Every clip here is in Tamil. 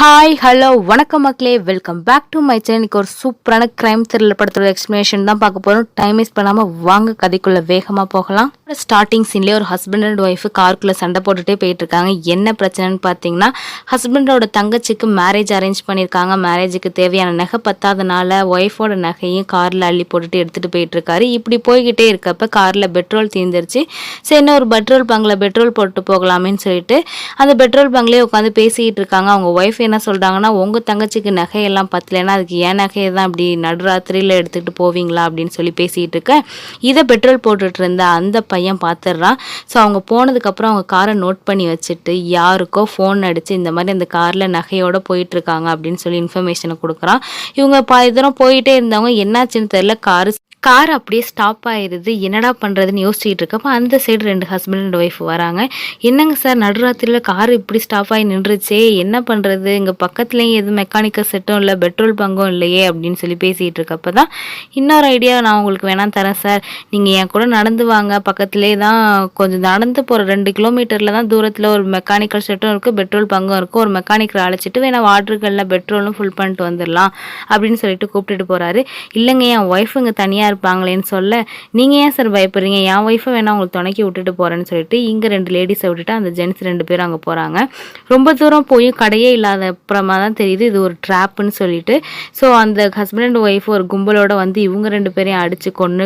ஹாய் ஹலோ வணக்கம் மக்களே. Welcome back to my channel இன்னைக்கு ஒரு சூப்பரான கிரைம் த்ரில்லர் படத்தோட எக்ஸ்பிளேஷன் தான் பார்க்க போகிறோம் டைம் வேஸ்ட் பண்ணாமல் வாங்க கதைக்குள்ள வேகமாக போகலாம். ஸ்டார்டிங் சீன்லேயே ஒரு ஹஸ்பண்ட் அண்ட் ஒய்ஃப் காருக்குள்ளே சண்டை போட்டுட்டே போயிட்டு இருக்காங்க. என்ன பிரச்சனைன்னு பார்த்தீங்கன்னா ஹஸ்பண்டோட தங்கச்சிக்கு மேரேஜ் அரேஞ்ச் பண்ணியிருக்காங்க. மேரேஜுக்கு தேவையான நகை பத்தாதனால ஒய்ஃபோட நகையும் காரில் அள்ளி போட்டுட்டு எடுத்துகிட்டு போயிட்டு இருக்காரு. இப்படி போய்கிட்டே இருக்கப்ப காரில் பெட்ரோல் தீர்ந்துருச்சு சரி என்ன ஒரு பெட்ரோல் பங்கில் பெட்ரோல் போட்டு போகலாமேன்னு சொல்லிட்டு அந்த பெட்ரோல் பங்க்லேயே உட்காந்து பேசிக்கிட்டு இருக்காங்க. அவங்க ஒய்ஃப் என்ன சொல்கிறாங்கன்னா உங்கள் தங்கச்சிக்கு நகையெல்லாம் பத்தலைன்னா அதுக்கு ஏன் நகையை தான் இப்படி நடுராத்திரியில் எடுத்துகிட்டு போவீங்களா? அப்படின்னு சொல்லி பேசிகிட்டு இருக்கேன் இதை பெட்ரோல் போட்டுட்டு இருந்த அந்த பையன் பார்த்துடுறான் ஸோ அவங்க போனதுக்கப்புறம் அவங்க காரை நோட் பண்ணி வச்சுட்டு யாருக்கோ ஃபோன் அடித்து இந்த மாதிரி அந்த காரில் நகையோடு போயிட்டுருக்காங்க அப்படின்னு சொல்லி இன்ஃபர்மேஷனை கொடுக்குறான். இவங்க பாதி தூரம் போயிட்டே இருந்தவங்க என்னாச்சுன்னு தெரில காரு கார் அப்படியே ஸ்டாப் ஆயிடுது என்னடா பண்ணுறதுன்னு யோசிச்சுட்டு இருக்கப்போ அந்த சைடு ரெண்டு ஹஸ்பண்ட் அண்ட் ஒய்ஃப் வராங்க. என்னங்க சார் நடுராத்திரியில் கார் இப்படி ஸ்டாப் ஆகி நின்றுச்சே? என்ன பண்ணுறது இங்கே பக்கத்துலேயும் எதுவும் மெக்கானிக்கல் செட்டும் இல்லை பெட்ரோல் பங்கும் இல்லையே அப்படின்னு சொல்லி பேசிகிட்டு இருக்கப்போ தான் இன்னொரு ஐடியா நான் உங்களுக்கு வேணாம் தரேன் சார் நீங்கள் என் கூட நடந்து வாங்க. பக்கத்துலேயே தான் கொஞ்சம் நடந்து போகிற ரெண்டு கிலோமீட்டரில் தான் தூரத்தில் ஒரு மெக்கானிக்கல் செட்டும் இருக்குது பெட்ரோல் பங்கும் இருக்குது ஒரு மெக்கானிக்கரை அழைச்சிட்டு வேணா வாட்டர்களில் பெட்ரோலும் ஃபுல் பண்ணிட்டு வந்துடலாம் அப்படின்னு சொல்லிட்டு கூப்பிட்டுட்டு போகிறாரு இல்லைங்க என் ஒய்ஃப் இங்கே தனியாக இருப்பாங்களேன்னு சொல்ல நீங்கள் ஏன் சார் பயப்படுறீங்க? என் ஒய்ஃபை வேணால் உங்களுக்கு துணைக்கி விட்டுட்டு போகிறேன்னு சொல்லிட்டு இங்கே ரெண்டு லேடிஸை விட்டுட்டு அந்த ஜென்ட்ஸ் ரெண்டு பேரும் அங்கே போகிறாங்க ரொம்ப தூரம் போய் கடையே இல்லாத அப்புறமா தான் தெரியுது இது ஒரு ட்ராப்புன்னு சொல்லிட்டு. ஸோ அந்த ஹஸ்பண்ட் அண்ட் ஒய்ஃப் ஒரு கும்பலோட வந்து இவங்க ரெண்டு பேரையும் அடித்து கொண்டு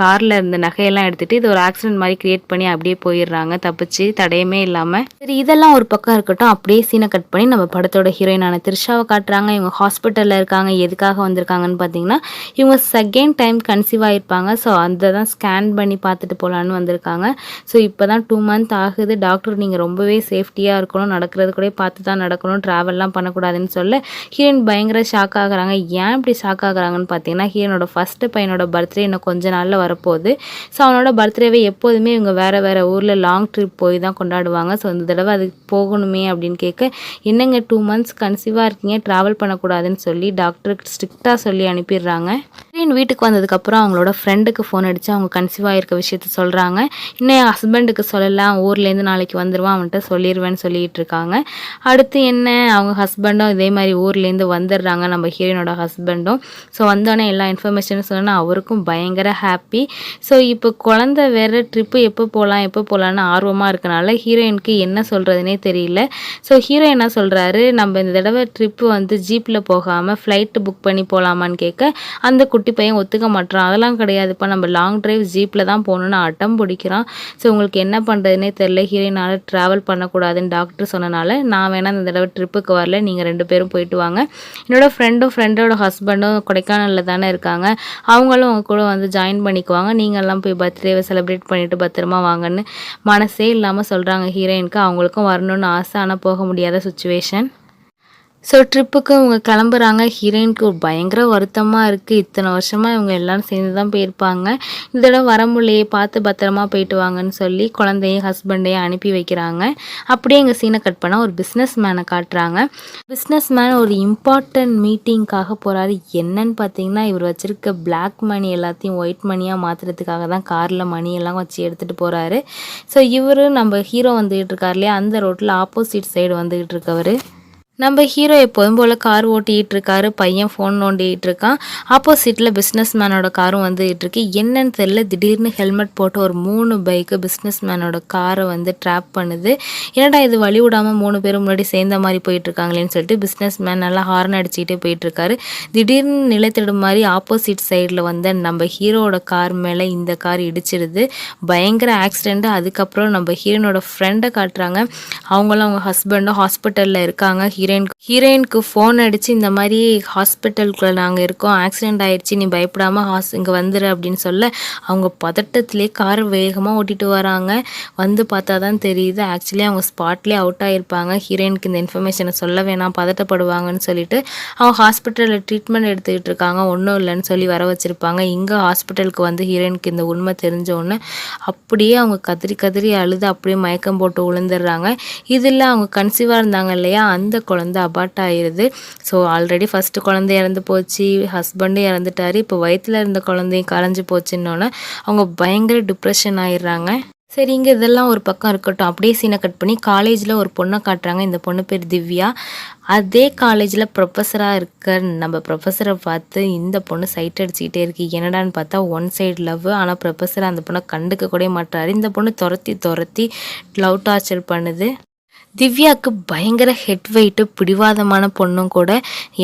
காரில் இருந்த நகையெல்லாம் எடுத்துகிட்டு இது ஒரு ஆக்சிடென்ட் மாதிரி கிரியேட் பண்ணி அப்படியே போயிடுறாங்க. தப்பிச்சு தடையுமே இல்லாமல் சரி இதெல்லாம் ஒரு பக்கம் இருக்கட்டும். அப்படியே சீனை கட் பண்ணி நம்ம படத்தோட ஹீரோயினான த்ரிஷாவை காட்டுறாங்க. இவங்க ஹாஸ்பிட்டலில் இருக்காங்க எதுக்காக வந்திருக்காங்கன்னு பார்த்தீங்கன்னா இவங்க செகண்ட் டைம் கன்சீவ் ஆகிருப்பாங்க ஸோ அதை தான் ஸ்கேன் பண்ணி பார்த்துட்டு போகலான்னு வந்திருக்காங்க. ஸோ இப்போ தான் டூ மந்த் ஆகுது. டாக்டர் நீங்கள் ரொம்பவே சேஃப்டியாக இருக்கணும். நடக்கிறது கூட பார்த்து தான் நடக்கணும் ட்ராவல்லாம் பண்ணக்கூடாதுன்னு சொல்ல ஹீரோயின் பயங்கர ஷாக் ஆகுறாங்க. ஏன் இப்படி ஷாக் ஆகுறாங்கன்னு பார்த்தீங்கன்னா ஹீரோனோட ஃபஸ்ட்டு பையனோட பர்த்டே இன்னும் கொஞ்ச நாளில் வரப்போகுது. ஸோ அவனோட பர்த்டேவை எப்போதுமே இவங்க வேறு வேறு ஊரில் லாங் ட்ரிப் போய் தான் கொண்டாடுவாங்க. ஸோ இந்த தடவை அதுக்கு போகணுமே அப்படின்னு கேட்க என்னங்க டூ மந்த்ஸ் கன்சீவாக இருக்கீங்க? ட்ராவல் பண்ணக்கூடாதுன்னு சொல்லி டாக்டருக்கு ஸ்ட்ரிக்டாக சொல்லி அனுப்பிடுறாங்க. ஹீரோயின் வீட்டுக்கு வந்ததுக்கப்புறம் அவங்களோட ஃப்ரெண்டுக்கு ஃபோன் அடித்து அவங்க கன்சீவ் ஆகிருக்க விஷயத்த சொல்கிறாங்க இன்னும் என் ஹஸ்பண்டுக்கு சொல்லலாம் ஊர்லேருந்து நாளைக்கு வந்துடுவான் அவன்கிட்ட சொல்லிடுவேன்னு சொல்லிட்டு இருக்காங்க. அடுத்து என்ன? அவங்க ஹஸ்பண்டும் இதே மாதிரி ஊர்லேருந்து வந்துடுறாங்க நம்ம ஹீரோயினோட ஹஸ்பண்டும் ஸோ வந்தோடனே எல்லா இன்ஃபர்மேஷனும் சொன்னால் அவருக்கும் பயங்கர ஹாப்பி ஸோ இப்போ குழந்த வேறு ட்ரிப்பு எப்போ போகலாம் எப்போ போகலான்னு ஆர்வமாக இருக்கனால ஹீரோயினுக்கு என்ன சொல்கிறதுனே தெரியல. ஸோ ஹீரோ என்ன சொல்கிறாரு நம்ம இந்த தடவை ட்ரிப்பு வந்து ஜீப்பில் போகாமல் ஃப்ளைட்டு புக் பண்ணி போகலாமான்னு கேட்க அந்த குட்டி பையன் ஒத்துக்க மாட்டான் அதெல்லாம் கிடையாதுப்பா நம்ம லாங் டிரைவ் ஜீப்பில் தான் போகணுன்னு அட்டம் பிடிக்கிறான். ஸோ உங்களுக்கு என்ன பண்ணுறதுனே தெரில ஹீரோயினால் ட்ராவல் பண்ணக்கூடாதுன்னு டாக்டர் சொன்னனால நான் வேணால் இந்த தடவை ட்ரிப்புக்கு வரல. நீங்கள் ரெண்டு பேரும் போயிட்டு வாங்க. என்னோடய ஃப்ரெண்டும் ஃப்ரெண்டோட ஹஸ்பண்டும் கொடைக்கானலில் தானே இருக்காங்க. அவங்களும் அவங்க கூட வந்து ஜாயின் பண்ணிக்குவாங்க. நீங்கள்லாம் போய் பர்த்டேவை செலிப்ரேட் பண்ணிவிட்டு பத்திரமா வாங்கன்னு மனசே இல்லாமல் சொல்கிறாங்க ஹீரோயினுக்கு அவங்களுக்கும் வரணும்னு ஆசை. ஆனால் போக முடியாத சுச்சுவேஷன் ஸோ ட்ரிப்புக்கு இவங்க கிளம்புறாங்க. ஹீரோயினுக்கு ஒரு பயங்கர வருத்தமாக இருக்குது இத்தனை வருஷமாக இவங்க எல்லோரும் சேர்ந்து தான் போயிருப்பாங்க. இந்த தடவை வர முடியலையே பார்த்து பத்திரமா போயிட்டு வாங்கன்னு சொல்லி குழந்தையும் ஹஸ்பண்டையும் அனுப்பி வைக்கிறாங்க. அப்படியே எங்கள் சீனை கட் பண்ணால் ஒரு பிஸ்னஸ் மேனை காட்டுறாங்க. பிஸ்னஸ் மேன் ஒரு இம்பார்ட்டன்ட் மீட்டிங்க்காக போகிறாரு என்னன்னு பார்த்தீங்கன்னா இவர் வச்சுருக்க பிளாக் மணி எல்லாத்தையும் ஒயிட் மணியாக மாற்றுறதுக்காக தான் காரில் மணி எல்லாம் வச்சு எடுத்துகிட்டு போகிறாரு ஸோ இவர் நம்ம ஹீரோ வந்துக்கிட்டு இருக்கார் இல்லையா? அந்த ரோட்டில் ஆப்போசிட் சைடு வந்துக்கிட்டு இருக்கவர். நம்ம ஹீரோ எப்போதும் போல் கார் ஓட்டிகிட்டு இருக்காரு பையன் ஃபோன் நோண்டிகிட்டு இருக்கான் ஆப்போசிட்டில் பிஸ்னஸ் மேனோட காரும் வந்துகிட்டு இருக்கு என்னன்னு தெரியல திடீர்னு ஹெல்மெட் போட்டு ஒரு மூணு பைக்கு பிஸ்னஸ் மேனோட காரை வந்து ட்ராப் பண்ணுது. என்னடா இது வழி விடாமல் மூணு பேரும் முன்னாடி சேர்ந்த மாதிரி போயிட்டுருக்காங்களேன்னு சொல்லிட்டு பிஸ்னஸ் மேன் நல்லா ஹார்ன் அடிச்சுக்கிட்டே போயிட்டுருக்காரு. திடீர்னு நிலத்திடும் மாதிரி ஆப்போசிட் சைடில் வந்த நம்ம ஹீரோட கார் மேலே இந்த கார் இடிச்சிடுது பயங்கர ஆக்சிடெண்ட்டு அதுக்கப்புறம் நம்ம ஹீரோனோட ஃப்ரெண்டை காட்டுறாங்க. அவங்களும் அவங்க ஹஸ்பண்டும் ஹாஸ்பிட்டலில் இருக்காங்க. ஹீரோ ஹீரோயின் ஹீரோயினுக்கு ஃபோன் அடித்து இந்த மாதிரி ஹாஸ்பிட்டலுக்குள்ளே நாங்கள் இருக்கோம். ஆக்சிடெண்ட் ஆயிடுச்சு நீ பயப்படாமல் ஹாஸ் இங்கே வந்துடு அப்படின்னு சொல்ல அவங்க பதட்டத்திலே கார் வேகமாக ஓட்டிகிட்டு வராங்க. வந்து பார்த்தா தான் தெரியுது ஆக்சுவலி அவங்க ஸ்பாட்லேயே அவுட் ஆகிருப்பாங்க ஹீரோயினுக்கு இந்த இன்ஃபர்மேஷனை சொல்ல வேணாம் பதட்டப்படுவாங்கன்னு சொல்லிட்டு அவங்க ஹாஸ்பிட்டலில் ட்ரீட்மெண்ட் எடுத்துக்கிட்டு இருக்காங்க. ஒன்றும் இல்லைன்னு சொல்லி வர வச்சுருப்பாங்க. இங்கே ஹாஸ்பிட்டலுக்கு வந்து ஹீரோயினுக்கு இந்த உண்மை தெரிஞ்சோடனே அப்படியே அவங்க கதறி கதறி அழுது அப்படியே மயக்கம் போட்டு விழுந்துடுறாங்க இதில் அவங்க கன்சீவாக இருந்தாங்க இல்லையா? அந்த குழந்த அபார்ட் ஆயிடுது ஸோ ஆல்ரெடி ஃபஸ்ட்டு குழந்தை இறந்து போச்சு. ஹஸ்பண்டும் இறந்துட்டாரு. இப்போ வயிற்றில் இருந்த குழந்தையும் கலைஞ்சு போச்சுன்னொன்னே அவங்க பயங்கர டிப்ரெஷன் ஆயிடுறாங்க. சரி இங்கே இதெல்லாம் ஒரு பக்கம் இருக்கட்டும். அப்படியே சீனை கட் பண்ணி காலேஜில் ஒரு பொண்ணை காட்டுறாங்க. இந்த பொண்ணு பேர் திவ்யா. அதே காலேஜில் ப்ரொஃபஸராக இருக்க நம்ம ப்ரொஃபஸரை பார்த்து இந்த பொண்ணு சைட் அடிச்சுக்கிட்டே இருக்கு. என்னடான்னு பார்த்தா ஒன் சைடு லவ் ஆனால் ப்ரொஃபஸர் அந்த பொண்ணை கண்டுக்க கூட மாட்டார் இந்த பொண்ணு துரத்தி துரத்தி லவ் டார்ச்சர் பண்ணுது. திவ்யாவுக்கு பயங்கர ஹெட் வெயிட்டு பிடிவாதமான பொண்ணும் கூட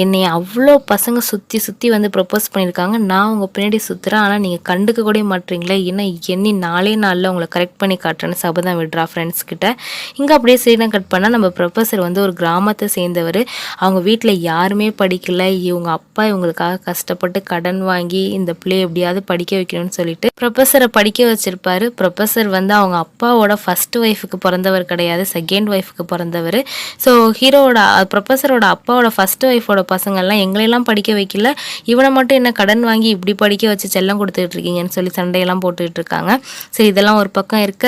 என்னை அவ்வளோ பசங்க சுற்றி சுற்றி வந்து ப்ரப்போஸ் பண்ணியிருக்காங்க. நான் உங்கள் பின்னாடி சுற்றுறேன் ஆனால் நீங்கள் கண்டுக்க கூட மாட்டீங்களே. ஏன்னா எண்ணி நாளே நாளில் உங்களை கரெக்ட் பண்ணி காட்டுறேன்னு சபதம் விடுறா ஃப்ரெண்ட்ஸ் கிட்ட. இங்கே அப்படியே சீனம் கட் பண்ணால் நம்ம ப்ரொஃபஸர் வந்து ஒரு கிராமத்தை சேர்ந்தவர். அவங்க வீட்டில் யாருமே படிக்கல. இவங்க அப்பா இவங்களுக்காக கஷ்டப்பட்டு கடன் வாங்கி இந்த பிள்ளையை எப்படியாவது படிக்க வைக்கணும்னு சொல்லிட்டு ப்ரொஃபஸரை படிக்க வச்சிருப்பாரு. ப்ரொஃபஸர் வந்து அவங்க அப்பாவோட ஃபஸ்ட் ஒய்ஃபுக்கு பிறந்தவர் கிடையாது. செகண்ட் ஒய்ஃபுக்கு பிறந்தவர். ஸோ ஹீரோவோட ப்ரொஃபஸரோட அப்பாவோட ஃபர்ஸ்ட் ஒய்ஃபோட பசங்கள்லாம் எங்களையெல்லாம் படிக்க வைக்கல. இவனை மட்டும் என்ன கடன் வாங்கி இப்படி படிக்க வச்சு செல்லம் கொடுத்துட்டு இருக்கீங்கன்னு சொல்லி சண்டையெல்லாம் போட்டுக்கிட்டு இருக்காங்க. சரி இதெல்லாம் ஒரு பக்கம் இருக்க.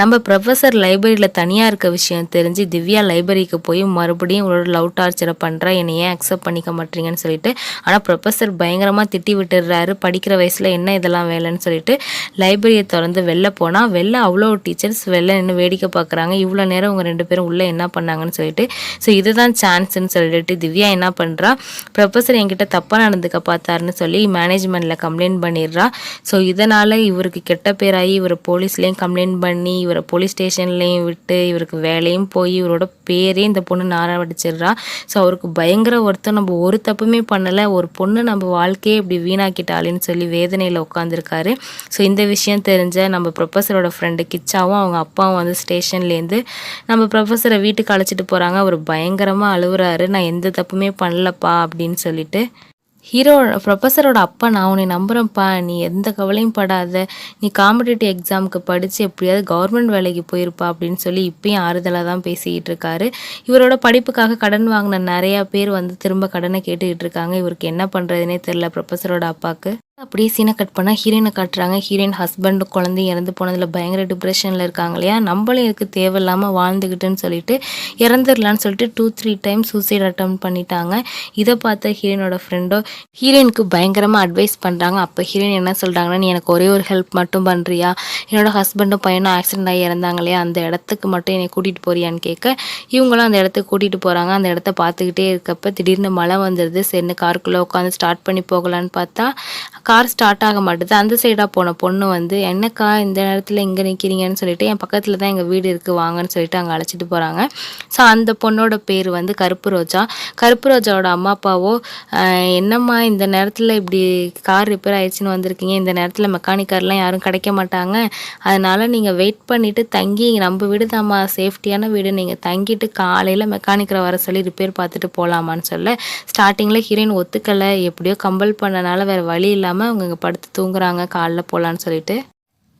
நம்ம ப்ரொஃபஸர் லைப்ரரியில் தனியாக இருக்க விஷயம் தெரிஞ்சு திவ்யா லைப்ரரிக்கு போய் மறுபடியும் இவளோட லவ் டார்ச்சரை பண்ணுறா என்னை ஏன் அக்செப்ட் பண்ணிக்க மாட்டீங்கன்னு சொல்லிட்டு ஆனால் ப்ரொஃபஸர் பயங்கரமாக திட்டி விட்டுடுறாரு. படிக்கிற வயசில் என்ன இதெல்லாம் வேலைன்னு சொல்லிட்டு லைப்ரரியை திறந்து வெளில போனால் வெளில அவ்வளோ டீச்சர்ஸ் வெளில நின்று வேடிக்கை பார்க்குறாங்க இவ்வளோ நேரம் அவங்க ரெண்டு பேரும் உள்ளே என்ன பண்ணாங்கன்னு சொல்லிட்டு ஸோ இதுதான் சான்ஸ்ன்னு சொல்லிட்டு திவ்யா என்ன பண்ணுறா ப்ரொஃபஸர் என்கிட்ட தப்பாக நடந்துக்க பார்த்தாருன்னு சொல்லி மேனேஜ்மெண்ட்டில் கம்ப்ளைண்ட் பண்ணிடுறா. ஸோ இதனால் இவருக்கு கெட்ட பேராகி இவரை போலீஸ்லேயும் கம்ப்ளைண்ட் பண்ணி இவரை போலீஸ் ஸ்டேஷன்லேயும் விட்டு இவருக்கு வேலையும் போய் இவரோட பேரே இந்த பொண்ணு நாரவடிச்சிடுறா ஸோ அவருக்கு பயங்கர ஒருத்தர் நம்ம ஒரு தப்புமே பண்ணலை ஒரு பொண்ணு நம்ம வாழ்க்கையே இப்படி வீணாக்கிட்டாளேன்னு சொல்லி வேதனையில் உட்காந்துருக்காரு ஸோ இந்த விஷயம் தெரிஞ்ச நம்ம ப்ரொஃபஸரோட ஃப்ரெண்டு கிச்சாவும் அவங்க அப்பாவும் வந்து ஸ்டேஷன்லேருந்து நம்ம ப்ரொஃபஸரை வீட்டுக்கு அழைச்சிட்டு போகிறாங்க அவர் பயங்கரமாக அழுகுறாரு நான் எந்த தப்புமே பண்ணலப்பா அப்படின்னு சொல்லிட்டு. ஹீரோ ப்ரொஃபஸரோட அப்பா நான் உன்னை நம்புகிறேன்ப்பா நீ எந்த கவலையும் படாத. நீ காம்படிட்டிவ் எக்ஸாமுக்கு படித்து எப்படியாவது கவர்மெண்ட் வேலைக்கு போயிருப்பா அப்படின்னு சொல்லி இப்பயும் ஆறுதலாக தான் பேசிக்கிட்டு இருக்காரு. இவரோட படிப்புக்காக கடன் வாங்கின நிறையா பேர் வந்து திரும்ப கடனை கேட்டுக்கிட்டு இருக்காங்க. இவருக்கு என்ன பண்ணுறதுனே தெரில ப்ரொஃபஸரோட அப்பாவுக்கு அப்படியே சீனை கட் பண்ணால் ஹீரோயினை காட்டுறாங்க. ஹீரோயின் ஹஸ்பண்டு குழந்தை இறந்து போனதில் பயங்கர டிப்ரெஷனில் இருக்காங்க இல்லையா? நம்மளும் இதுக்கு தேவையில்லாமல் வாழ்ந்துக்கிட்டுன்னு சொல்லிட்டு இறந்துடலான்னு சொல்லிட்டு two three time suicide attempt பண்ணிட்டாங்க. இதை பார்த்த ஹீரோயினோட ஃப்ரெண்டோ ஹீரோயினுக்கு பயங்கரமாக அட்வைஸ் பண்ணுறாங்க அப்போ ஹீரோயின் என்ன சொல்கிறாங்கன்னா நீ எனக்கு ஒரே ஒரு ஹெல்ப் மட்டும் பண்ணுறியா என்னோடய ஹஸ்பண்டும் பையனும் ஆக்சிடென்ட் ஆகி இறந்தாங்க இல்லையா? அந்த இடத்துக்கு மட்டும் என்னை கூட்டிகிட்டு போறியான்னு கேட்க இவங்களும் அந்த இடத்துக்கு கூட்டிகிட்டு போகிறாங்க அந்த இடத்த பார்த்துக்கிட்டே இருக்கப்போ திடீர்னு மழை வந்துடுது சரின்னு காருக்குள்ளே உட்காந்து ஸ்டார்ட் பண்ணி போகலான்னு பார்த்தா கார் ஸ்டார்ட் ஆக மாட்டுது. அந்த சைடாக போன பொண்ணு வந்து என்னக்கா இந்த நேரத்தில் இங்கே நிற்கிறீங்கன்னு சொல்லிட்டு என் பக்கத்தில் தான் எங்கள் வீடு இருக்குது வாங்கன்னு சொல்லிட்டு அங்கே அழைச்சிட்டு போகிறாங்க ஸோ அந்த பொண்ணோட பேர் வந்து கருப்பு ரோஜா. கருப்பு ரோஜாவோட அம்மா அப்பாவோ என்னம்மா இந்த நேரத்தில் இப்படி கார் ரிப்பேர் ஆயிடுச்சுன்னு வந்திருக்கீங்க. இந்த நேரத்தில் மெக்கானிக் கார்லாம் யாரும் கிடைக்க மாட்டாங்க. அதனால் நீங்கள் வெயிட் பண்ணிவிட்டு தங்கி நம்ம வீடு தாம்மா சேஃப்டியான வீடு. நீங்கள் தங்கிட்டு காலையில் மெக்கானிக்கரை வர சொல்லி ரிப்பேர் பார்த்துட்டு போகலாமான்னு சொல்ல ஸ்டார்டிங்கில் ஹீரோயின் ஒத்துக்கலை. எப்படியோ கம்பல் பண்ணனால வேறு வழி இல்லாமல் அவங்க இங்கே படுத்து தூங்குறாங்க காலைல போகலான்னு சொல்லிட்டு.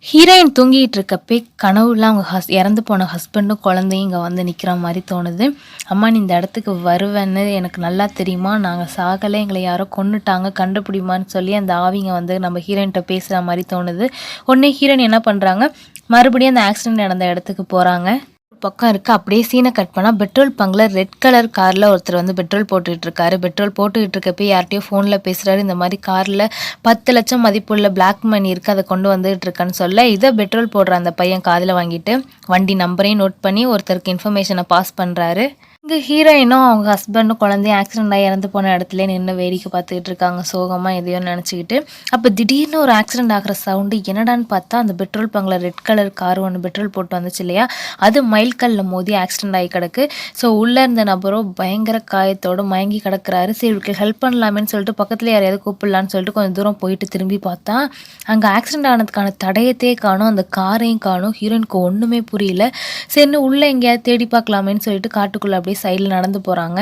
ஹீரோயின் தூங்கிட்டு இருக்கப்பே கனவுல அவங்க ஹஸ் இறந்து போன ஹஸ்பண்டும் குழந்தையும் இங்கே வந்து நிற்கிற மாதிரி தோணுது. அம்மா நீ இந்த இடத்துக்கு வருவேன்னு எனக்கு நல்லா தெரியுமா? நாங்கள் சாகலை எங்களை யாரோ கொன்னுட்டாங்க கண்டுபிடிமான்னு சொல்லி அந்த ஆவிங்க வந்து நம்ம ஹீரோயின்கிட்ட பேசுகிற மாதிரி தோணுது. உடனே ஹீரோயின் என்ன பண்ணுறாங்க மறுபடியும் அந்த ஆக்சிடென்ட் நடந்த இடத்துக்கு போகிறாங்க பக்கம் இருக்கு. அப்படியே சீனை கட் பண்ணால் பெட்ரோல் பங்கில் ரெட் கலர் காரில் ஒருத்தர் வந்து பெட்ரோல் போட்டுக்கிட்டு இருக்காரு பெட்ரோல் போட்டுக்கிட்டு இருக்கப்போ யார்கிட்டயோ ஃபோனில் பேசுகிறாரு இந்த மாதிரி காரில் பத்து லட்சம் மதிப்புள்ள பிளாக் மணி இருக்குது அதை கொண்டு வந்துகிட்டு இருக்கேன்னு சொல்ல இதை பெட்ரோல் போடுற அந்த பையன் காதில் வாங்கிட்டு வண்டி நம்பரையும் நோட் பண்ணி ஒருத்தருக்கு இன்ஃபர்மேஷனை பாஸ் பண்ணுறாரு இங்கே ஹீரோயினும் அவங்க ஹஸ்பண்டும் குழந்தையும் ஆக்சிடென்ட் ஆகி இறந்து போன இடத்துல நின்று வேடிக்கை பார்த்துக்கிட்டு இருக்காங்க. சோகமாக எதையோ நினச்சிக்கிட்டு. அப்போ திடீர்னு ஒரு ஆக்சிடென்ட் ஆகிற சவுண்டு என்னடான்னு பார்த்தா அந்த பெட்ரோல் பங்கில் ரெட் கலர் கார் ஒன்று பெட்ரோல் போட்டு வந்துச்சு இல்லையா? அது மைல்கல்லில் மோதி ஆக்சிடென்ட் ஆகி கிடக்கு. ஸோ உள்ளே இருந்த நபரோ பயங்கர காயத்தோடு மயங்கி கிடக்குறாரு. சரி இவருக்கு ஹெல்ப் பண்ணலாமேன்னு சொல்லிட்டு பக்கத்தில் யாரையாவது கூப்பிடலான்னு சொல்லிட்டு கொஞ்சம் தூரம் போயிட்டு திரும்பி பார்த்தா அங்கே ஆக்சிடென்ட் ஆனதுக்கான தடயத்தையே காணும். அந்த காரையும் காணும். ஹீரோயினுக்கு ஒன்றுமே புரியல. சரின்னு உள்ளே எங்கேயாவது தேடி பார்க்கலாமேன்னு சொல்லிட்டு காட்டுக்குள்ளே அப்படியே சைடில் நடந்து போகிறாங்க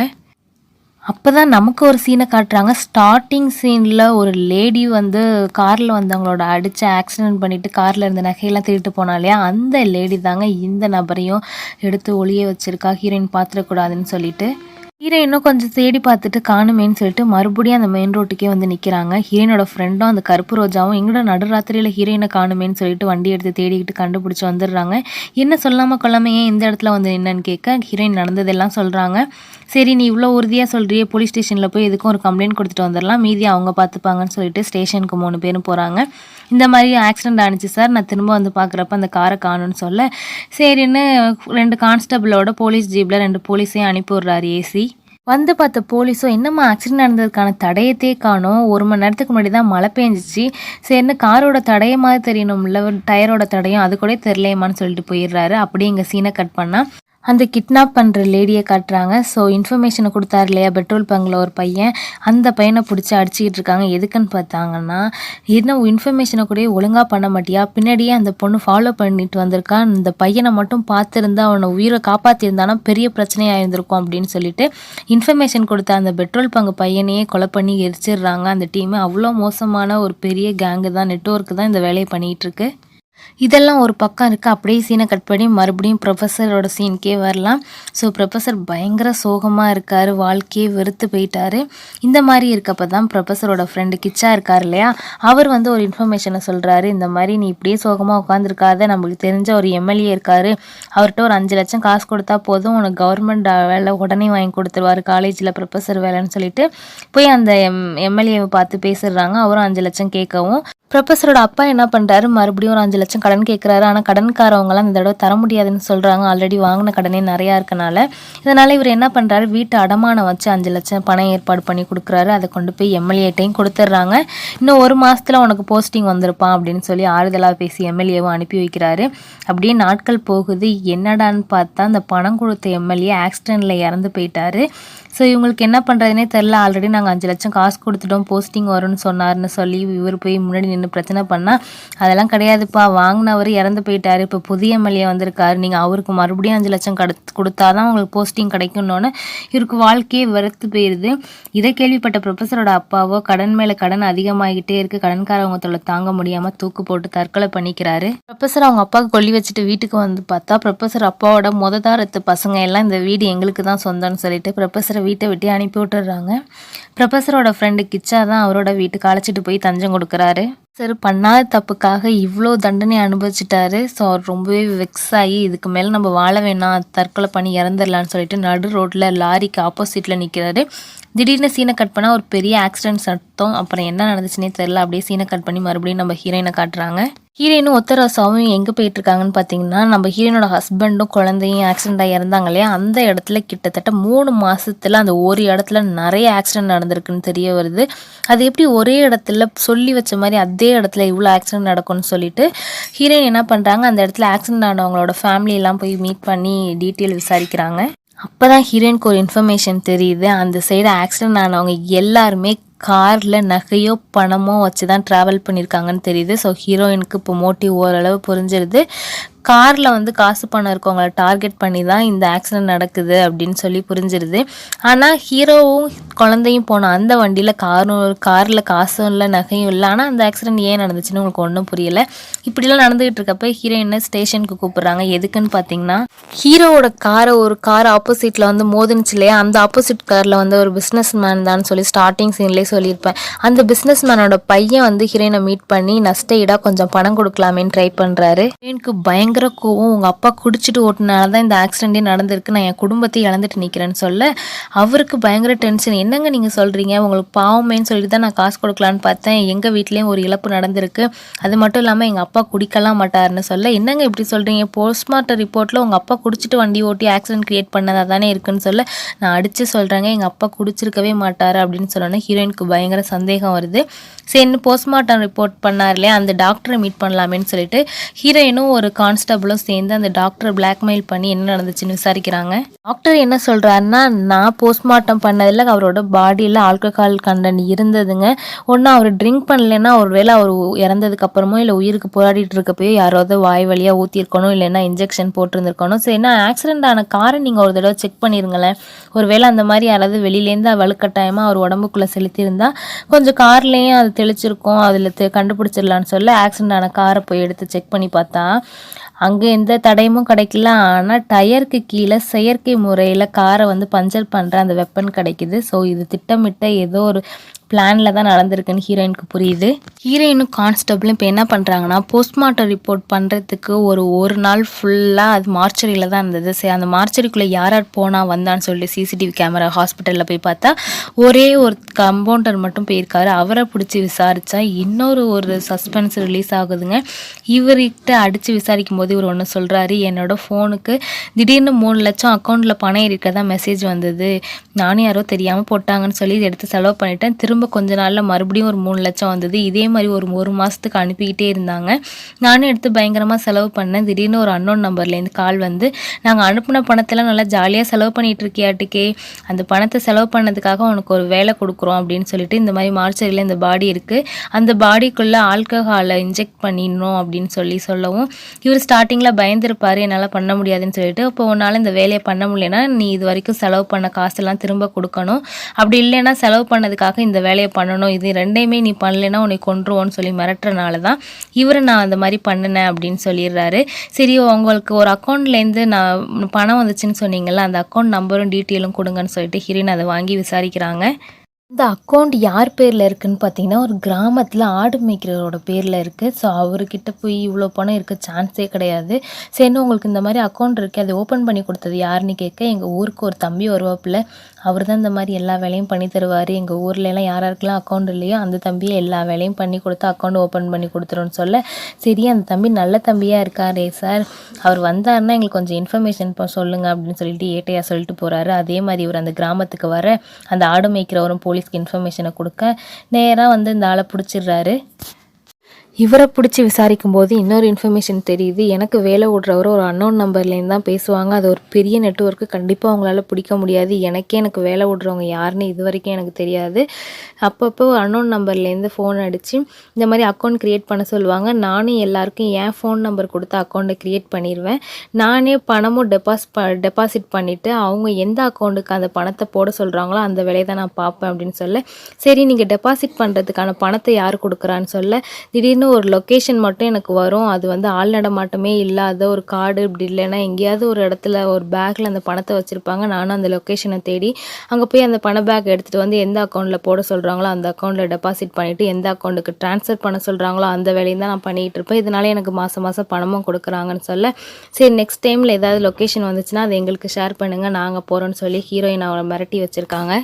அப்போ தான் நமக்கு ஒரு சீனை காட்டுறாங்க. ஸ்டார்டிங் சீனில் ஒரு லேடி வந்து காரில் வந்தவங்களோட அடித்து ஆக்சிடென்ட் பண்ணிவிட்டு காரில் இருந்த நகையெல்லாம் திருட்டு போனாலையா இல்லையா? அந்த லேடி தாங்க இந்த நபரையும் எடுத்து ஒளிய வச்சுருக்கா. ஹீரோயின் பார்த்துடக்கூடாதுன்னு சொல்லிட்டு. ஹீரோயினும் கொஞ்சம் தேடி பார்த்துட்டு காணுமேன்னு சொல்லிட்டு மறுபடியும் அந்த மெயின் ரோட்டுக்கே வந்து நிற்கிறாங்க ஹீரோயினோட ஃப்ரெண்டும் அந்த கருப்பு ரோஜாவும் எங்களோட நடுராத்திரியில் ஹீரோயினை காணுமேன்னு சொல்லிட்டு வண்டி எடுத்து தேடிக்கிட்டு கண்டுபிடிச்சி வந்துடுறாங்க. என்ன சொல்லாமல் கொள்ளாமல் ஏன் இந்த இடத்துல வந்து என்னன்னு கேட்க ஹீரோயின் நடந்ததெல்லாம் சொல்கிறாங்க சரி நீ இவ்வளோ உறுதியாக சொல்கிறியே போலீஸ் ஸ்டேஷனில் போய் எதுக்கும் ஒரு கம்ப்ளைண்ட் கொடுத்துட்டு வந்துடலாம். மீதி அவங்க பார்த்துப்பாங்கன்னு சொல்லிட்டு ஸ்டேஷனுக்கு மூணு பேரும் போகிறாங்க இந்த மாதிரி ஆக்சிடென்ட் ஆனிச்சு சார் நான் திரும்ப வந்து பார்க்குறப்ப அந்த காரை காணும்னு சொல்ல. சரின்னு ரெண்டு கான்ஸ்டபிளோட போலீஸ் ஜீப்பில் ரெண்டு போலீஸையும் அனுப்பி விட்றாரு ஏசி வந்து பார்த்த போலீஸும் என்னம்மா ஆக்சிடென்ட் நடந்ததுக்கான தடயத்தையே காணும். ஒரு மணி நேரத்துக்கு முன்னாடி தான் மழை பெஞ்சிச்சு. சரின்னு காரோட தடயமாக தெரியணும்ல டயரோட தடயம் அது கூட தெரியலையம்மான்னு சொல்லிட்டு போயிடுறாரு. அப்படியே எங்கள் சீனை கட் பண்ணால் அந்த கிட்னாப் பண்ணுற லேடியை காட்டுறாங்க. ஸோ இன்ஃபர்மேஷனை கொடுத்தாரு இல்லையா? பெட்ரோல் பங்கில் ஒரு பையன். அந்த பையனை பிடிச்சி அடிச்சிக்கிட்டு இருக்காங்க. எதுக்குன்னு பார்த்தாங்கன்னா என்ன இன்ஃபர்மேஷனை கூட ஒழுங்காக பண்ண மாட்டியா? பின்னாடியே அந்த பொண்ணு ஃபாலோ பண்ணிட்டு வந்திருக்கான் இந்த பையனை மட்டும் பார்த்துருந்தா அவனை உயிரை காப்பாற்றிருந்தானா பெரிய பிரச்சனையாக இருந்திருக்கும் அப்படின்னு சொல்லிட்டு இன்ஃபர்மேஷன் கொடுத்த அந்த பெட்ரோல் பங்கு பையனையே கொலை பண்ணி எரிச்சிடுறாங்க. அந்த டீம் அவ்வளோ மோசமான ஒரு பெரிய கேங்கு தான் நெட்ஒர்க்கு தான் இந்த வேலையை பண்ணிகிட்டு இருக்கு. இதெல்லாம் ஒரு பக்கம் இருக்குது அப்படியே சீனை கட் பண்ணி மறுபடியும் ப்ரொஃபஸரோட சீனுக்கே வரலாம். ஸோ ப்ரொஃபஸர் பயங்கர சோகமாக இருக்கார். வாழ்க்கையே வெறுத்து போயிட்டாரு. இந்த மாதிரி இருக்கப்போ தான் ப்ரொஃபஸரோட ஃப்ரெண்டு கிச்சா இருக்கார் இல்லையா? அவர் வந்து ஒரு இன்ஃபர்மேஷனை சொல்கிறாரு இந்த மாதிரி நீ இப்படியே சோகமாக உட்காந்துருக்காத நம்மளுக்கு தெரிஞ்ச ஒரு எம்எல்ஏ இருக்கார். அவர்கிட்ட ஒரு அஞ்சு லட்சம் காசு கொடுத்தா போதும். உனக்கு கவர்மெண்ட் வேலை உடனே வாங்கி கொடுத்துருவார். காலேஜில் ப்ரொஃபஸர் வேலைன்னு சொல்லிட்டு போய் அந்த எம் எம்எல்ஏவை பார்த்து பேசிடுறாங்க. அவரும் அஞ்சு லட்சம் கேட்கவும். ப்ரொஃபஸரோட அப்பா என்ன பண்ணுறாரு மறுபடியும் ஒரு அஞ்சு லட்சம் கடன் கேட்குறாரு ஆனால் கடன்காரவங்களாம் இந்த தடவை தர முடியாதுன்னு சொல்கிறாங்க ஆல்ரெடி வாங்கின கடனே நிறையா இருக்கனால. இதனால் இவர் என்ன பண்ணுறாரு வீட்டை அடமானம் வச்சு அஞ்சு லட்சம் பணம் ஏற்பாடு பண்ணி கொடுக்குறாரு. அதை கொண்டு போய் எம்எல்ஏட்டையும் கொடுத்துட்றாங்க இன்னும் ஒரு மாதத்தில் உனக்கு போஸ்டிங் வந்திருப்பான் அப்படின்னு சொல்லி ஆறுதலாக பேசி எம்எல்ஏவும் அனுப்பி வைக்கிறாரு. அப்படியே நாட்கள் போகுது. என்னடான்னு பார்த்தா அந்த பணம் கொடுத்த எம்எல்ஏ ஆக்சிடெண்ட்டில் இறந்து போயிட்டாரு. ஸோ இவங்களுக்கு என்ன பண்ணுறதுனே தெரில ஆல்ரெடி நாங்கள் அஞ்சு லட்சம் காசு கொடுத்துட்டோம். போஸ்டிங் வரும்னு சொன்னார்னு சொல்லி இவர் போய் முன்னாடி நின்று பிரச்சனை பண்ணால் அதெல்லாம் கிடையாதுப்பா. வாங்கினவர் இறந்து போயிட்டார். இப்போ புதிய எம்எல்ஏ வந்திருக்காரு. நீங்கள் அவருக்கு மறுபடியும் அஞ்சு லட்சம் கடு கொடுத்தா தான் உங்களுக்கு போஸ்டிங் கிடைக்கணும்னு இவருக்கு வாழ்க்கையே வெறுத்து போயிடுது இதை கேள்விப்பட்ட ப்ரொஃபஸரோட அப்பாவோ கடன் மேலே கடன் அதிகமாகிட்டே இருக்குது கடன்காரவங்க தாங்க முடியாமல் தூக்கு போட்டு தற்கொலை பண்ணிக்கிறாரு. ப்ரொஃபஸர் அவங்க அப்பாவுக்கு கொல்லி வச்சுட்டு வீட்டுக்கு வந்து பார்த்தா ப்ரொஃபஸர் அப்பாவோட முததாரத்து பசங்க எல்லாம் இந்த வீடு எங்களுக்கு தான் சொந்தம்னு சொல்லிட்டு ப்ரொஃபஸர் வீட்டை விட்டு அனுப்பி விட்டுறாங்க ப்ரொஃபஸரோட ஃப்ரெண்டு கிச்சா தான் அவரோட வீட்டுக்கு அழைச்சிட்டு போய் தஞ்சம் கொடுக்குறாரு. சார் பண்ணாத தப்புக்காக இவ்வளோ தண்டனை அனுபவிச்சிட்டாரு. ஸோ அவர் ரொம்பவே வெக்ஸ் ஆகி இதுக்கு மேலே நம்ம வாழ வேணாம் தற்கொலை பண்ணி இறந்துடலான்னு சொல்லிட்டு நடு ரோட்டில் லாரிக்கு ஆப்போசிட்டில் நிற்கிறாரு திடீர்னு சீனை கட் பண்ணால் ஒரு பெரிய ஆக்சிடென்ட் சத்தம் அப்புறம் என்ன நடந்துச்சுன்னே தெரில அப்படியே சீனை கட் பண்ணி மறுபடியும் நம்ம ஹீரோயினை காட்டுறாங்க. ஹீரோயினும் ஒத்தரசாவும் எங்கே போயிட்டுருக்காங்கன்னு பார்த்தீங்கன்னா நம்ம ஹீரோயினோட ஹஸ்பண்டும் குழந்தையும் ஆக்சிடென்ட் ஆகி இறந்தாங்க இல்லையா? அந்த இடத்துல கிட்டத்தட்ட மூணு மாதத்தில் அந்த ஒரு இடத்துல நிறைய ஆக்சிடென்ட் நடந்திருக்குன்னு தெரிய வருது. அது எப்படி ஒரே இடத்துல சொல்லி வச்ச மாதிரி அதே இடத்துல இவ்வளோ ஆக்சிடென்ட் நடக்கும்னு சொல்லிட்டு ஹீரோயின் என்ன பண்ணுறாங்க அந்த இடத்துல ஆக்சிடென்ட் ஆனவங்களோட ஃபேமிலியெல்லாம் போய் மீட் பண்ணி டீட்டெயில் விசாரிக்கிறாங்க. அப்போ தான் ஹீரோயினுக்கு ஒரு இன்ஃபர்மேஷன் தெரியுது. அந்த சைடு ஆக்சிடென்ட் ஆனவங்க எல்லாருமே காரில் நகையோ பணமோ வச்சு தான் ட்ராவல் பண்ணியிருக்காங்கன்னு தெரியுது. ஸோ ஹீரோயினுக்கு இப்போ மோட்டிவ் ஓரளவு புரிஞ்சிருது. காரில் வந்து காசு பணம் இருக்கவங்கள டார்கெட் பண்ணி தான் இந்த ஆக்சிடென்ட் நடக்குது அப்படின்னு சொல்லி புரிஞ்சிருது. ஆனால் ஹீரோவும் குழந்தையும் போன அந்த வண்டியில் காரும் காரில் காசும் இல்லை நகையும் இல்லை. ஆனால் அந்த ஆக்சிடென்ட் ஏன் நடந்துச்சுன்னு உங்களுக்கு ஒன்றும் புரியலை. இப்படிலாம் நடந்துகிட்டு இருக்கப்ப ஹீரோயினை ஸ்டேஷனுக்கு கூப்பிட்றாங்க. எதுக்குன்னு பார்த்தீங்கன்னா ஹீரோவோட காரை ஒரு கார் ஆப்போசிட்டில் வந்து மோதுனுச்சு இல்லையா? அந்த ஆப்போசிட் காரில் வந்து ஒரு பிஸ்னஸ் மேன் தான் சொல்லி ஸ்டார்டிங் சீன்லேயே சொல்லியிருப்பேன். அந்த பிஸ்னஸ் மேனோட பையன் வந்து ஹீரோயினை மீட் பண்ணி நஷ்ட ஈடாக கொஞ்சம் பணம் கொடுக்கலாமேன்னு ட்ரை பண்ணுறாரு ஹீரோயினுக்கு பயங்கர பயங்கர கோவம். உங்கள் அப்பா குடிச்சிட்டு ஓட்டினால தான் இந்த ஆக்சிடென்ட்டே நடந்திருக்கு. நான் என் குடும்பத்தை இழந்துட்டு நிற்கிறேன்னு சொல்ல அவருக்கு பயங்கர டென்ஷன் என்னங்க நீங்கள் சொல்கிறீங்க உங்களுக்கு பாவமேன்னு சொல்லிட்டு தான் நான் காசு கொடுக்கலான்னு பார்த்தேன். எங்கள் வீட்லேயும் ஒரு இழப்பு நடந்திருக்கு. அது மட்டும் இல்லாமல் எங்கள் அப்பா குடிக்கலாம் மாட்டார்னு சொல்ல என்னங்க இப்படி சொல்கிறீங்க போஸ்ட்மார்ட்டம் ரிப்போர்ட்டில் உங்கள் அப்பா குடிச்சிட்டு வண்டி ஓட்டி ஆக்சிடென்ட் க்ரியேட் பண்ணதாக தானே இருக்குன்னு சொல்ல நான் அடித்து சொல்கிறேங்க எங்கள் அப்பா குடிச்சிருக்கவே மாட்டார் அப்படின்னு சொல்லணும் ஹீரோயினுக்கு பயங்கர சந்தேகம் வருது. சரி போஸ்ட்மார்ட்டம் ரிப்போர்ட் பண்ணார் இல்லையா? அந்த டாக்டரை மீட் பண்ணலாமேன்னு சொல்லிட்டு ஹீரோயினும் ஒரு கான்ஸ் கான்ஸ்டபுளும் சேர்ந்து அந்த டாக்டரை பிளாக்மெயில் பண்ணி என்ன நடந்துச்சுன்னு விசாரிக்கிறாங்க. டாக்டர் என்ன சொல்கிறாருன்னா நான் போஸ்ட்மார்ட்டம் பண்ணதில் அவரோட பாடியில் ஆல்கஹால் கண்டென்ட் இருந்ததுங்க. ஒன்று அவர் ட்ரிங்க் பண்ணலைன்னா ஒரு வேளை அவர் இறந்ததுக்கு அப்புறமோ இல்லை உயிருக்கு போராடிட்டு இருக்கப்போ யாராவது வாய் வழியாக ஊற்றிருக்கணும் இல்லைன்னா இன்ஜெக்ஷன் போட்டிருந்துருக்கணும். சரி என்ன ஆக்சிடென்ட் ஆன காரை நீங்கள் ஒரு தடவை செக் பண்ணிருங்களேன். ஒரு வேளை அந்த மாதிரி யாராவது வெளியிலேருந்து வலுக்கட்டாயமாக அவர் உடம்புக்குள்ளே செலுத்தியிருந்தா கொஞ்சம் கார்லேயும் அது தெளிச்சிருக்கும் அதில் கண்டுபிடிச்சிடலான்னு சொல்ல ஆக்சிடென்ட் ஆன காரை போய் எடுத்து செக் பண்ணி பார்த்தா அங்கே எந்த தடையமும் கிடைக்கல. ஆனால் டயருக்கு கீழே செயற்கை முறையில் காரை வந்து பஞ்சர் பண்ணுற அந்த வெப்பன் கிடைக்குது. ஸோ இது திட்டமிட்ட ஏதோ ஒரு பிளானில் தான் நடந்திருக்குன்னு ஹீரோயினுக்கு புரியுது. ஹீரோயினும் கான்ஸ்டபிளும் இப்போ என்ன பண்ணுறாங்கன்னா போஸ்ட்மார்ட்டம் ரிப்போர்ட் பண்ணுறதுக்கு ஒரு ஒரு நாள் ஃபுல்லாக அது மார்ச்சரியில் தான் இருந்தது. சரி அந்த மார்ச்சரிக்குள்ளே யார் யார் போனால் வந்தான்னு சொல்லி சிசிடிவி கேமரா ஹாஸ்பிட்டலில் போய் பார்த்தா ஒரே ஒரு கம்பவுண்டர் மட்டும் போயிருக்காரு. அவரை பிடிச்சி விசாரித்தா இன்னொரு ஒரு சஸ்பென்ஸ் ரிலீஸ் ஆகுதுங்க. இவர்கிட்ட அடித்து விசாரிக்கும் போது இவர் ஒன்று சொல்கிறாரு என்னோட ஃபோனுக்கு திடீர்னு மூணு லட்சம் அக்கௌண்ட்டில் பணம் இருக்கிறதா மெசேஜ் வந்தது. நானும் யாரோ தெரியாமல் போட்டாங்கன்னு சொல்லி இதை எடுத்து செலவு பண்ணிட்டேன். திரும்ப கொஞ்ச நாளில் மறுபடியும் ஒரு மூணு லட்சம் வந்தது. இதே மாதிரி ஒரு ஒரு மாதத்துக்கு அனுப்பிக்கிட்டே இருந்தாங்க. நானும் எடுத்து பயங்கரமாக செலவு பண்ணேன். திடீர்னு ஒரு அன்னோன் நம்பர்லேருந்து கால் வந்து நாங்கள் அனுப்பின பணத்தெல்லாம் நல்லா ஜாலியாக செலவு பண்ணிகிட்டு இருக்கியாட்டுக்கே அந்த பணத்தை செலவு பண்ணதுக்காக உனக்கு ஒரு வேலை கொடுக்குறோம் அப்படின்னு சொல்லிட்டு இந்த மாதிரி மார்ச்சரியில் இந்த பாடி இருக்குது அந்த பாடிக்குள்ளே ஆல்கஹாலை இன்ஜெக்ட் பண்ணிடணும் அப்படின்னு சொல்லி சொல்லவும் இவர் ஸ்டார்டிங்கில் பயந்துருப்பார் என்னால் பண்ண முடியாதுன்னு சொல்லிட்டு இப்போ உன்னால் இந்த வேலையை பண்ண முடியலன்னா நீ இது வரைக்கும் செலவு பண்ண காசெல்லாம் திரும்ப கொடுக்கணும். அப்படி இல்லைன்னா செலவு பண்ணதுக்காக இந்த வேலையை பண்ணணும் இது ரெண்டையுமே நீ பண்ணலைன்னா உன்னை கொன்றுவோன்னு சொல்லி மிரட்டுறனால தான் இவரை நான் அந்த மாதிரி பண்ணினேன் அப்படின்னு சொல்லிடுறாரு. சரி உங்களுக்கு ஒரு அக்கௌண்ட்லேருந்து நான் பணம் வந்துச்சுன்னு சொன்னீங்கல்ல அந்த அக்கௌண்ட் நம்பரும் டீட்டெயிலும் கொடுங்கன்னு சொல்லிட்டு ஹிரின் அதை வாங்கி விசாரிக்கிறாங்க. இந்த அக்கௌண்ட் யார் பேரில் இருக்குதுன்னு பார்த்தீங்கன்னா ஒரு கிராமத்தில் ஆடு மேய்க்கிறவரோட பேரில் இருக்குது ஸோ அவர்கிட்ட போய் இவ்வளோ பணம் இருக்க சான்ஸே கிடையாது. சரி உங்களுக்கு இந்த மாதிரி அக்கௌண்ட் இருக்குது அதை ஓப்பன் பண்ணி கொடுத்தது யாருன்னு கேட்க எங்கள் ஊருக்கு ஒரு தம்பி வருவாப்புல. அவர் தான் இந்த மாதிரி எல்லா வேலையும் பண்ணி தருவார். எங்கள் ஊர்லலாம் யார் யாருக்கெல்லாம் அக்கௌண்ட் இல்லையோ அந்த தம்பியை எல்லா வேலையும் பண்ணி கொடுத்து அக்கௌண்ட் ஓப்பன் பண்ணி கொடுத்துருன்னு சொல்ல சரி அந்த தம்பி நல்ல தம்பியாக இருக்காரே சார் அவர் வந்தார்னா எங்களுக்கு கொஞ்சம் இன்ஃபர்மேஷன் இப்போ சொல்லுங்கள் அப்படின்னு சொல்லிட்டு ஏட்டையாக சொல்லிட்டு போகிறாரு அதே மாதிரி இவர் அந்த கிராமத்துக்கு வர அந்த ஆடு மேய்க்கிறவரும் போலீஸ்க்கு இன்ஃபர்மேஷனை கொடுக்க நேராக வந்து இந்த ஆளை பிடிச்சிடுறாரு. இவரை பிடிச்சி விசாரிக்கும் போது இன்னொரு இன்ஃபர்மேஷன் தெரியுது. எனக்கு வேலை விடுறவர் ஒரு அன்னோன் நம்பர்லேருந்து தான் பேசுவாங்க. அது ஒரு பெரிய நெட்ஒர்க்கு கண்டிப்பாக அவங்களால பிடிக்க முடியாது. எனக்கே எனக்கு வேலை விடுறவங்க யாருன்னு இது வரைக்கும் எனக்கு தெரியாது. அப்பப்போ ஒரு அன்னோன் நம்பர்லேருந்து ஃபோன் அடித்து இந்த மாதிரி அக்கௌண்ட் க்ரியேட் பண்ண சொல்லுவாங்க. நானும் எல்லாருக்கும் என் ஃபோன் நம்பர் கொடுத்து அக்கௌண்ட்டை க்ரியேட் பண்ணிடுவேன் நானே பணமும் டெபாஸ் ப டெபாசிட் பண்ணிவிட்டு அவங்க எந்த அக்கௌண்ட்டுக்கு அந்த பணத்தை போட சொல்கிறாங்களோ அந்த வேலையை தான் நான் பார்ப்பேன் அப்படின்னு சொல்ல சரி நீங்கள் டெபாசிட் பண்ணுறதுக்கான பணத்தை யார் கொடுக்குறான்னு சொல்ல திடீர்னு ஒரு லொக்கேஷன் மட்டும் எனக்கு வரும். அது வந்து ஆள் நடமாட்டமே இல்லாத ஒரு காடு இப்படி இல்லைன்னா எங்கேயாவது ஒரு இடத்துல ஒரு பேக்கில் அந்த பணத்தை வச்சுருப்பாங்க. நானும் அந்த லொக்கேஷனை தேடி அங்கே போய் அந்த பண பேக் எடுத்துகிட்டு வந்து எந்த அக்கௌண்ட்டில் போட சொல்கிறாங்களோ அந்த அக்கௌண்ட்டில் டெபாசிட் பண்ணிவிட்டு எந்த அக்கௌண்ட்டுக்கு ட்ரான்ஸ்ஃபர் பண்ண சொல்கிறாங்களோ அந்த வேலையும் தான் நான் பண்ணிகிட்டு இருப்பேன். இதனால எனக்கு மாதம் மாதம் பணமும் கொடுக்குறாங்கன்னு சொல்ல சரி நெக்ஸ்ட் டைமில் ஏதாவது லொக்கேஷன் வந்துச்சுன்னா அது எங்களுக்கு ஷேர் பண்ணுங்கள் நாங்கள் போகிறோன்னு சொல்லி ஹீரோயின் அவளை மிரட்டி வச்சுருக்காங்க.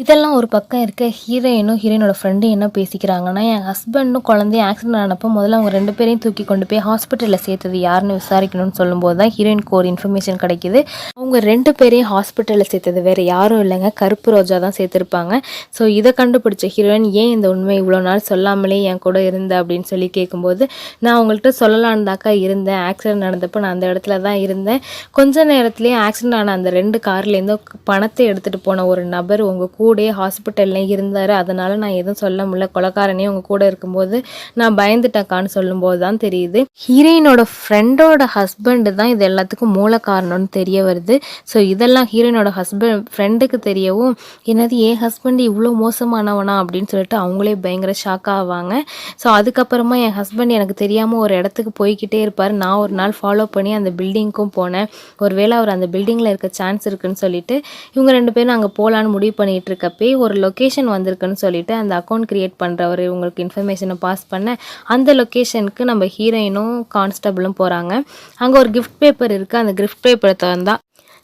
இதெல்லாம் ஒரு பக்கம் இருக்க ஹீரோயினும் ஹீரோயினோட ஃப்ரெண்டும் என்ன பேசிக்கிறாங்கன்னா என் ஹஸ்பண்டும் குழந்தையும் ஆக்சிடென்ட் ஆனப்போ முதல்ல அவங்க ரெண்டு பேரையும் தூக்கி கொண்டு போய் ஹாஸ்பிட்டலில் சேர்த்தது யாருன்னு விசாரிக்கணும்னு சொல்லும்போது தான் ஹீரோயினுக்கு ஒரு இன்ஃபர்மேஷன் கிடைக்குது. அவங்க ரெண்டு பேரையும் ஹாஸ்பிட்டலில் சேர்த்தது வேறு யாரும் இல்லைங்க. கருப்பு ரோஜா தான் சேர்த்துருப்பாங்க. ஸோ இதை கண்டுபிடிச்ச ஹீரோயின் ஏன் இந்த உண்மை இவ்வளோ நாள் சொல்லாமலே என் கூட இருந்த? அப்படின்னு சொல்லி கேட்கும்போது நான் அவங்கள்ட்ட சொல்லலான்னு தாக்கா இருந்தேன். ஆக்சிடென்ட் நடந்தப்போ நான் அந்த இடத்துல தான் இருந்தேன். கொஞ்ச நேரத்துலேயே ஆக்சிடென்ட் ஆன அந்த ரெண்டு கார்லேருந்தோ பணத்தை எடுத்துகிட்டு போன ஒரு நபர் உங்கள் கூட கூடயே ஹாஸ்பிட்டலில் இருந்தார். அதனால் நான் எதுவும் சொல்ல முடியல. கொலக்காரனே உங்கள் கூட இருக்கும்போது நான் பயந்துட்டேக்கான்னு சொல்லும்போது தான் தெரியுது. ஹீரோயினோட ஃப்ரெண்டோட ஹஸ்பண்டு தான் இது எல்லாத்துக்கும் மூல காரணம்னு தெரிய வருது. ஸோ இதெல்லாம் ஹீரோயினோட ஹஸ்பண்ட் ஃப்ரெண்டுக்கு தெரியவும் என்னது என் ஹஸ்பண்ட் இவ்வளோ மோசமானவனா? அப்படின்னு சொல்லிட்டு அவங்களே பயங்கர ஷாக் ஆவாங்க. ஸோ அதுக்கப்புறமா என் ஹஸ்பண்ட் எனக்கு தெரியாமல் ஒரு இடத்துக்கு போய்கிட்டே இருப்பார். நான் ஒரு நாள் ஃபாலோ பண்ணி அந்த பில்டிங்க்கும் போனேன். ஒருவேளை அவர் அந்த பில்டிங்கில் இருக்க சான்ஸ் இருக்குன்னு சொல்லிட்டு இவங்க ரெண்டு பேரும் அங்கே போகலான்னு முடிவு பண்ணிட்டு இருக்கப்பே ஒரு லொக்கேஷன் வந்திருக்குன்னு சொல்லிட்டு அந்த அக்கௌண்ட் கிரியேட் பண்ணுறவர் உங்களுக்கு இன்ஃபர்மேஷனை பாஸ் பண்ண அந்த லொக்கேஷனுக்கு நம்ம ஹீரோயினும் கான்ஸ்டபிளும் போகிறாங்க அங்கே ஒரு கிஃப்ட் பேப்பர் இருக்குது அந்த கிஃப்ட் பேப்பரை திறந்தால்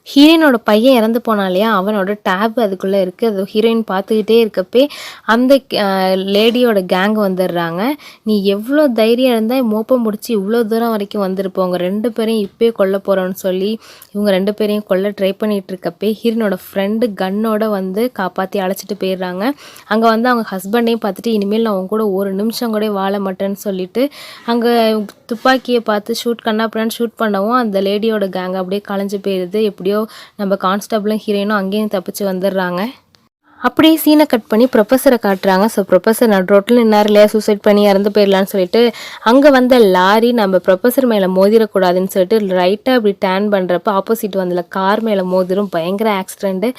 ஹீரோயினோட பையன் இறந்து போனா இல்லையா? அவனோட டேப் அதுக்குள்ளே இருக்குது அது ஹீரோயின் பார்த்துக்கிட்டே இருக்கப்பே அந்த லேடியோட கேங் வந்துடுறாங்க. நீ எவ்வளோ தைரியம் இருந்தால் மோப்பம் முடிச்சு இவ்வளோ தூரம் வரைக்கும் வந்திருப்போம் அவங்க ரெண்டு பேரையும் இப்போயே கொல்ல போகிறோன்னு சொல்லி இவங்க ரெண்டு பேரையும் கொல்ல ட்ரை பண்ணிகிட்டு இருக்கப்பே ஹீரோனோட ஃப்ரெண்டு கன்னோட வந்து காப்பாற்றி அழைச்சிட்டு போயிடுறாங்க. அங்கே வந்து அவங்க ஹஸ்பண்டையும் பார்த்துட்டு இனிமேல் நான் அவங்க கூட ஒரு நிமிஷம் கூட வாழ மாட்டேன்னு சொல்லிட்டு அங்கே துப்பாக்கியை பார்த்து ஷூட் கண்ணாப்பிடான்னு ஷூட் பண்ணவும் அந்த லேடியோட கேங் அப்படியே கலைஞ்சு போயிடுது எப்படியோ நம்ம கான்ஸ்டபிளும் ஹீரோயினும் அங்கேயும் தப்பிச்சு வந்துடுறாங்க. அப்படியே சீனை கட் பண்ணி ப்ரொஃபஸரை காட்டுறாங்க. ஸோ ப்ரொஃபஸர் நடு ரோட்டில் நின்னார் இல்லையா? சூசைட் பண்ணி இறந்து போயிடலான்னு சொல்லிட்டு அங்கே வந்த லாரி நம்ம ப்ரொஃபஸர் மேலே மோதிடக்கூடாதுன்னு சொல்லிட்டு ரைட்டாக அப்படி டேன் பண்ணுறப்ப ஆப்போசிட் வந்தல கார் மேலே மோதிரும். பயங்கர ஆக்சிடென்ட்டு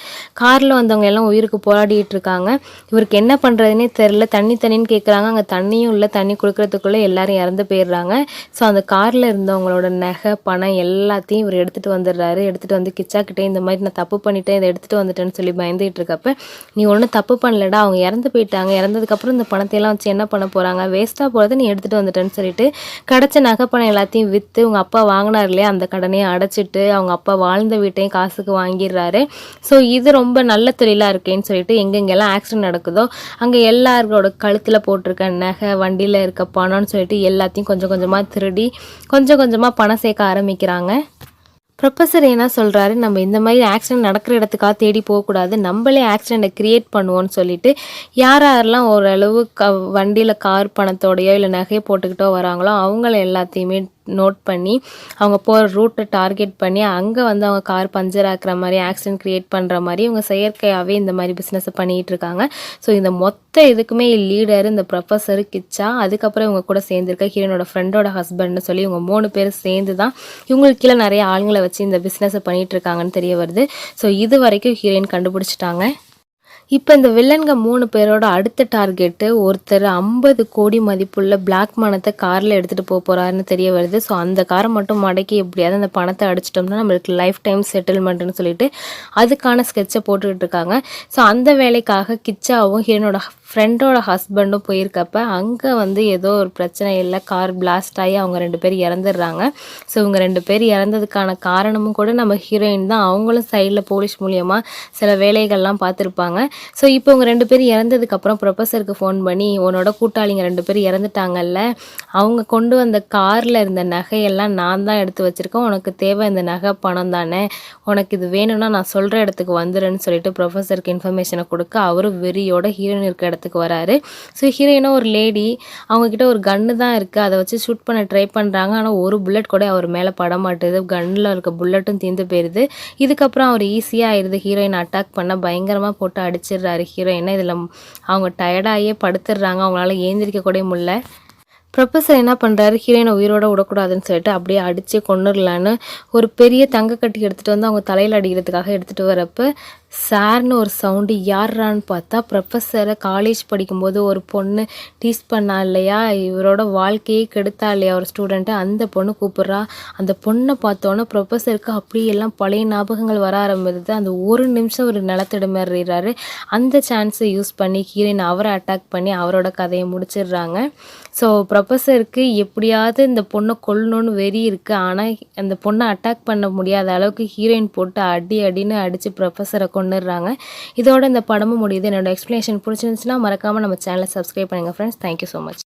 காரில் வந்தவங்க எல்லாம் உயிருக்கு போராடிட்டு இருக்காங்க. இவருக்கு என்ன பண்ணுறதுனே தெரில தண்ணி தண்ணின்னு கேட்குறாங்க அங்கே தண்ணியும் இல்லை. தண்ணி கொடுக்குறதுக்குள்ளே எல்லாரும் இறந்து போயிடுறாங்க. ஸோ அந்த காரில் இருந்தவங்களோட நகை பணம் எல்லாத்தையும் இவர் எடுத்துகிட்டு வந்துடுறாரு. எடுத்துகிட்டு வந்து கிச்சாக்கிட்டே இந்த மாதிரி நான் தப்பு பண்ணிட்டேன் இதை எடுத்துகிட்டு வந்துட்டேன்னு சொல்லி பயந்துகிட்டு இருக்கப்ப நீ ஒன்றும் தப்பு பண்ணலடா அவங்க இறந்து போயிட்டாங்க இறந்ததுக்கப்புறம் இந்த பணத்தையெல்லாம் வச்சு என்ன பண்ண போகிறாங்க வேஸ்ட்டாக போகிறத நீ எடுத்துகிட்டு வந்துட்டேன்னு சொல்லிட்டு கிடச்ச நகைப்பணம் எல்லாத்தையும் விற்று உங்கள் அப்பா வாங்கினார் இல்லையா அந்த கடனையும் அடைச்சிட்டு அவங்க அப்பா வாழ்ந்த வீட்டையும் காசுக்கு வாங்கிடுறாரு. ஸோ இது ரொம்ப நல்ல தொழிலாக இருக்கேன்னு சொல்லிட்டு எங்கெங்கெல்லாம் ஆக்சிடென்ட் நடக்குதோ அங்கே எல்லாரோட கழுத்தில் போட்டிருக்க நகை வண்டியில் இருக்க பணம்னு சொல்லிட்டு எல்லாத்தையும் கொஞ்சம் கொஞ்சமாக திருடி கொஞ்சம் கொஞ்சமாக பணம் சேர்க்க ஆரம்பிக்கிறாங்க. ப்ரொஃபஸர் என்ன சொல்கிறாரு நம்ம இந்த மாதிரி ஆக்சிடென்ட் நடக்கிற இடத்துக்காக தேடி போகக்கூடாது. நம்மளே ஆக்சிடெண்ட்டை க்ரியேட் பண்ணுவோம்னு சொல்லிட்டு யார் யாரெல்லாம் ஓரளவு க வண்டியில் கார் பணத்தோடையோ இல்லை நகையை போட்டுக்கிட்டோ வராங்களோ அவங்கள எல்லாத்தையுமே நோட் பண்ணி அவங்க போகிற ரூட்டை டார்கெட் பண்ணி அங்கே வந்து அவங்க கார் பஞ்சர் ஆக்குற மாதிரி ஆக்சிடென்ட் க்ரியேட் பண்ணுற மாதிரி இவங்க செயற்கையாகவே இந்த மாதிரி பிஸ்னஸை பண்ணிகிட்டு இருக்காங்க. ஸோ இந்த மொத்த இதுக்குமே லீடர் இந்த ப்ரொஃபஸர் கிச்சா அதுக்கப்புறம் இவங்க கூட சேர்ந்துருக்க ஹீரோனோட ஃப்ரெண்டோட ஹஸ்பண்ட்னு சொல்லி இவங்க மூணு பேர் சேர்ந்து தான் இவங்களுக்கு கீழே நிறைய ஆளுங்களை வச்சு இந்த பிஸ்னஸை பண்ணிகிட்டு இருக்காங்கன்னு தெரிய வருது. ஸோ இது வரைக்கும் ஹீரோயின் கண்டுபிடிச்சிட்டாங்க. இப்போ இந்த வில்லன்க மூணு பேரோட அடுத்த டார்கெட்டு ஒருத்தர் ஐம்பது கோடி மதிப்புள்ள பிளாக் மனத்தை காரில் எடுத்துகிட்டு போக போகிறாருன்னு தெரிய வருது. ஸோ அந்த காரை மட்டும் மடக்கி எப்படியாவது அந்த பணத்தை அடிச்சிட்டோம்னா நம்மளுக்கு லைஃப் டைம் செட்டில்மெண்ட்னு சொல்லிட்டு அதுக்கான ஸ்கெட்சை போட்டுக்கிட்டு இருக்காங்க. ஸோ அந்த வேலைக்காக கிச்சாவும் ஹீரோனோட ஃப்ரெண்டோட ஹஸ்பண்டும் போயிருக்கப்ப அங்கே வந்து ஏதோ ஒரு பிரச்சனை இல்லை கார் பிளாஸ்ட் ஆகி அவங்க ரெண்டு பேர் இறந்துடுறாங்க. ஸோ இவங்க ரெண்டு பேர் இறந்ததுக்கான காரணமும் கூட நம்ம ஹீரோயின் தான். அவங்களும் சைடில் போலீஸ் மூலியமாக சில வேலைகள்லாம் பார்த்துருப்பாங்க. ஸோ இப்போ இவங்க ரெண்டு பேர் இறந்ததுக்கப்புறம் ப்ரொஃபஸருக்கு ஃபோன் பண்ணி உன்னோட கூட்டாளிங்க ரெண்டு பேர் இறந்துட்டாங்கல்ல அவங்க கொண்டு வந்த காரில் இருந்த நகையெல்லாம் நான் தான் எடுத்து வச்சுருக்கேன். உனக்கு தேவை இந்த நகை பணம் தானே. உனக்கு இது வேணும்னா நான் சொல்கிற இடத்துக்கு வந்துடுன்னு சொல்லிட்டு ப்ரொஃபஸருக்கு இன்ஃபர்மேஷனை கொடுக்க அவரும் வெறியோட ஹீரோயின் இருக்க இடத்துக்கு வராரு. ஸோ ஹீரோயினும் ஒரு லேடி அவங்கக்கிட்ட ஒரு கன்று தான் இருக்குது அதை வச்சு ஷூட் பண்ண ட்ரை பண்ணுறாங்க ஆனால் ஒரு புல்லட் கூட அவர் மேலே பட மாட்டுது. கன்னில் இருக்க புல்லட்டும் தீர்ந்து போயிடுது இதுக்கப்புறம் அவர் ஈஸியாக ஆயிடுது ஹீரோயின் அட்டாக் பண்ண பயங்கரமாக போட்டு அடிச்சிடுறாரு ஹீரோயினை இதில் அவங்க டயர்டாகியே படுத்துடுறாங்க. அவங்களால ஏந்திரிக்க கூட முடியல. ப்ரொஃபஸர் என்ன பண்ணுறாரு ஹீரோயினை உயிரோட விடக்கூடாதுன்னு சொல்லிட்டு அப்படியே அடித்து கொண்டுடலான்னு ஒரு பெரிய தங்க கட்டி எடுத்துகிட்டு வந்து அவங்க தலையில் அடிக்கிறதுக்காக எடுத்துகிட்டு வரப்போ சார்னு ஒரு சவுண்டு யார்றான்னு பார்த்தா ப்ரொஃபஸரை காலேஜ் படிக்கும்போது ஒரு பொண்ணு டீஸ் பண்ணா இல்லையா? இவரோட வாழ்க்கையே கெடுத்தா இல்லையா? ஒரு ஸ்டூடெண்ட்டு அந்த பொண்ணு கூப்பிட்றா. அந்த பொண்ணை பார்த்தோன்னே ப்ரொஃபஸருக்கு அப்படியெல்லாம் பழைய ஞாபகங்கள் வர ஆரம்பிது அந்த ஒரு நிமிஷம் ஒரு நிலத்தடுமாறுறாரு அந்த சான்ஸை யூஸ் பண்ணி ஹீரோயின் அவரை அட்டாக் பண்ணி அவரோட கதையை முடிச்சிடுறாங்க. ஸோ ப்ரொஃபஸருக்கு எப்படியாவது இந்த பொண்ணை கொல்லணும்னு வெறி இருக்குது ஆனால் அந்த பொண்ணை அட்டாக் பண்ண முடியாத அளவுக்கு ஹீரோயின் போட்டு அடி அடின்னு அடித்து ப்ரொஃபஸரை கொண்டுடுறாங்க இதோட இந்த படமும் முடியுது. என்னோட எக்ஸ்ப்ளனேஷன் பிடிச்சிருந்துச்சுன்னா மறக்காமல் நம்ம சேனலை சப்ஸ்கிரைப் பண்ணுங்கள் ஃப்ரெண்ட்ஸ் தேங்க்யூ ஸோ மச்